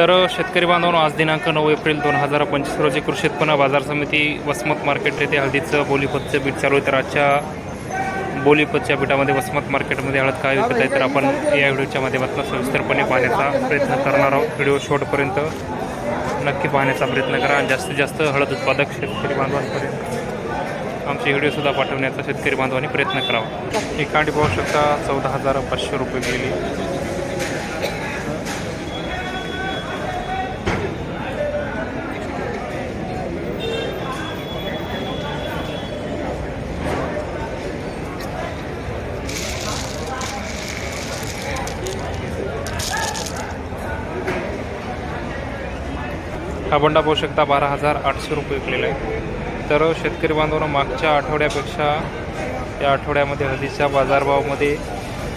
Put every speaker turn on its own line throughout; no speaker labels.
तर शेतकरी बांधवांनो आज दिनांक नऊ एप्रिल दोन हजार पंचवीस रोजी कृषी उत्पन्न बाजार समिती वसमत मार्केट येथे हळदीचं बोलीपतचं बीट चालू आहे. तर आजच्या बोलीपतच्या बीटामध्ये वसमत मार्केटमध्ये हळद काय विकत आहे तर आपण या व्हिडिओच्या माध्यमातून सविस्तरपणे पाहण्याचा प्रयत्न करणार आहोत. व्हिडिओ शॉर्टपर्यंत नक्की पाहण्याचा प्रयत्न करा. आणि जास्तीत जास्त हळद उत्पादक शेतकरी बांधवांपर्यंत आमचे व्हिडिओसुद्धा पाठवण्याचा शेतकरी बांधवांनी प्रयत्न करावा. ही पाहू शकता चौदा हजार पाचशे रुपये गेली. हा बंडा पाहू शकता बारा हजार आठशे रुपये विकलेला आहे. तर शेतकरी बांधवांना मागच्या आठवड्यापेक्षा या आठवड्यामध्ये हळदीच्या बाजारभावामध्ये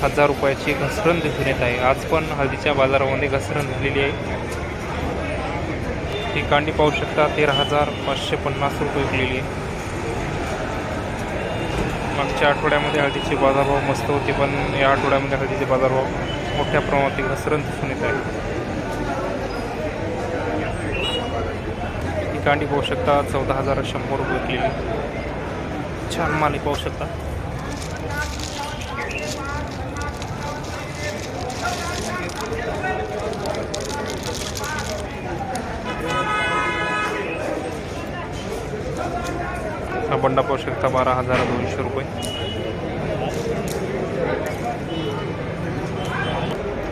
हजार रुपयाची घसरण दिसून येत आहे. आज पण हळदीच्या बाजारामध्ये घसरण झालेली आहे. ही कांडी पाहू शकता तेरा हजार पाचशे पन्नास रुपये विकलेली आहे. मागच्या आठवड्यामध्ये हळदीचे बाजारभाव मस्त होते पण या आठवड्यामध्ये हळदीचे बाजारभाव मोठ्या प्रमाणात घसरण दिसून येत आहे ही कांडी पाहू शकता. चौदा हजार शंभर रुपये विकलेली छान माल पाहू शकता. हा बंडा पाहू शकता बारा हजार दोनशे रुपये.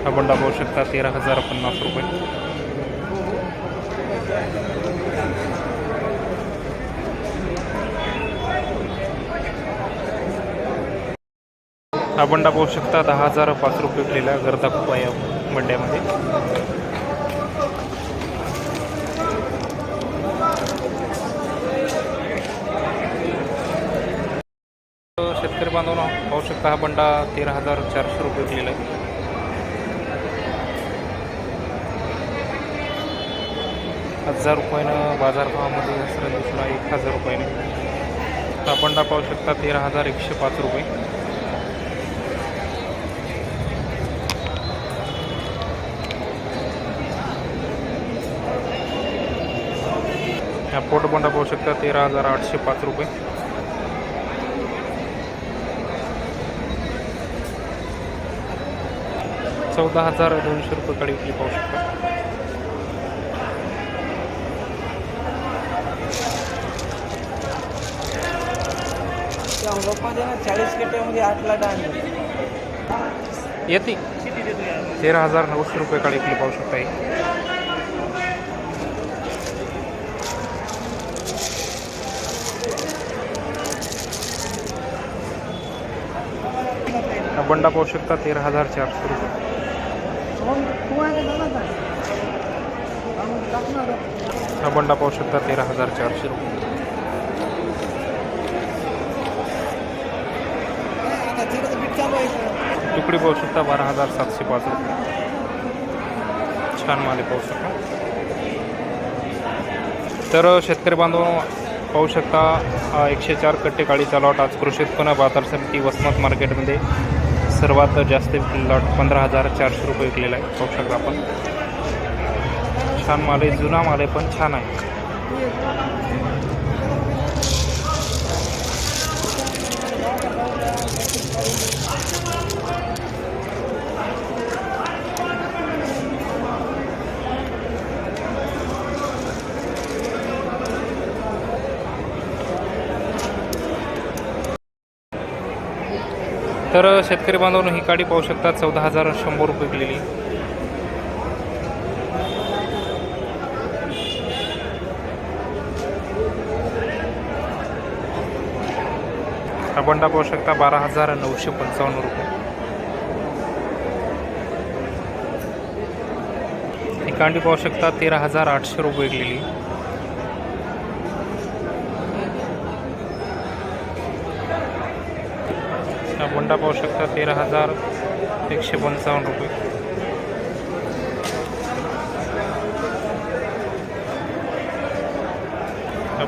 हा बंडा पाहू शकता तेरा हजार पन्नास रुपये. हा बंडा पाहू शकता दहा हजार पाच रुपये विकलेला गर्दा खूप आहे मंड्यामध्ये. बंड्यामध्ये शेतकरी बांधवांनो पाहू शकता हा बंडा तेरा हजार चारशे रुपये विकलेला आहे. हजार रुपयानं बाजारभावामध्ये घसरण दुसरा एक हजार रुपयाने. हा बंडा पाहू शकता तेरा हजार एकशे पाच रुपये. हा पाहू शकता तेरा हजार आठशे पाच रुपये. चौदा हजार दोनशे रुपये कडे विकली पाहू शकता.
चाळीस कट्ट्यामध्ये आठ लाट
येते. तेरा हजार नऊशे रुपये कडे विकली पाहू शकता बंडा पाहू शकता तेरा हजार चारशे रुपये हा बंडा पाहू शकता तेरा हजार चारशे रुपये
तुकडी
पाहू शकता बारा हजार सातशे पाच रुपये. छान माले पाहू शकता तर शेतकरी बांधव पाहू शकता एकशे चार कट्टे काळीचा लॉट आज कृषी उत्पन्न बाजार समिती वसमत मार्केटमध्ये. सर्वात जास्त लॉट पंधरा हजार चारशे रुपये विकलेला आहे. पाहू शकता आपण. छान माल आहे जुना माल आहे पण छान आहे. तर शेतकरी बांधवांनो ही काडी पाहू शकतात. चौदा हजार शंभर रुपये विकलेली हा बंडा पाहू शकता. बारा हजार नऊशे पंचावन्न रुपये. ही कांडी पाहू शकता. तेरा हजार आठशे रुपये विकलेली पांढरा पाहू शकता तेरा हजार एकशे पंचावन्न रुपये.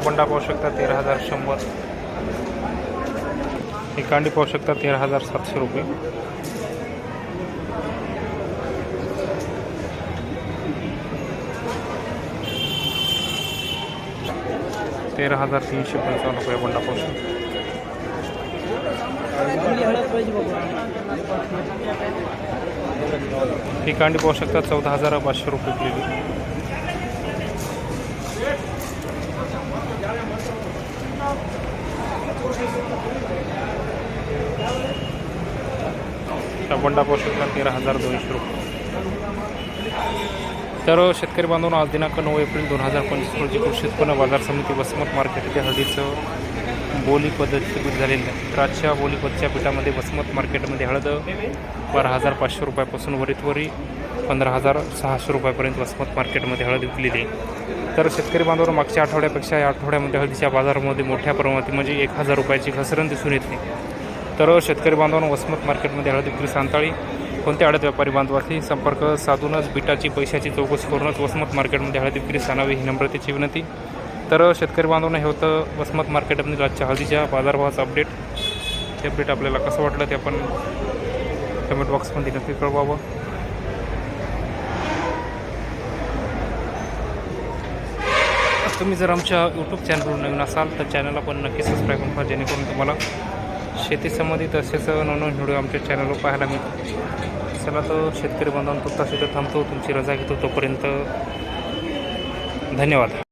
बंडा पाहू शकता तेरा हजार शंभर. ही कांडी पाहू शकता तेरा हजार सातशे रुपये. तेरा हजार तीनशे पंचावन्न रुपये बंडा पाहू शकता. ही कांडी पाहू शकता चौदा हजार पाचशे रुपये किलो. बंडा पाहू शकता तेरा हजार दोनशे रुपये. तर शेतकरी बांधून आज दिनांक नऊ एप्रिल दोन हजार पंचवीस रोजी कृषी उत्पन्न बाजार समिती वसमत मार्केट येथे हळदीचं बोली पद्धतीचे झालेली झालेलं आहे. तर बोली पद्धतीच्या पीठामध्ये वसमत मार्केटमध्ये हळद बारा हजार पाचशे रुपयापासून वरीत वरी पंधरा हजार सहाशे रुपयापर्यंत वसमत मार्केटमध्ये हळद विकलेली आहे. तर शेतकरी बांधवांनो मागच्या आठवड्यापेक्षा या आठवड्यामध्ये हळदीच्या बाजारामध्ये मोठ्या प्रमाणात म्हणजे एक हजार रुपयाची घसरण दिसून येते. तर शेतकरी बांधवांना वसमत मार्केटमध्ये हळद विक्री सांताळी. कोणत्या हळद व्यापारी बांधवाशी संपर्क साधूनच बिटाची पैशाची चौकशी करूनच वसमत मार्केटमध्ये हळद विक्री सांगावी ही नम्रतेची विनंती. तर शेतकरी बांधवांना हे होतं वसमत मार्केटमध्ये आजच्या हळदीच्या बाजारभावाचं अपडेट ते अपडेट आपल्याला कसं वाटलं ते आपण कमेंट बॉक्समध्ये नक्की कळवावं. तुम्ही जर आमच्या यूट्यूब चॅनलवर नवीन असाल तर चॅनलला पण नक्की सबस्क्राईब करा जेणेकरून तुम्हाला शेती संबंधित तसेच नवनवीन व्हिडिओ आमच्या चॅनलवर पाहायला मिळतो चला तर शेतकरी बांधवांनो तुर्तास इथं थांबतो तुमची रजा घेतो तोपर्यंत धन्यवाद.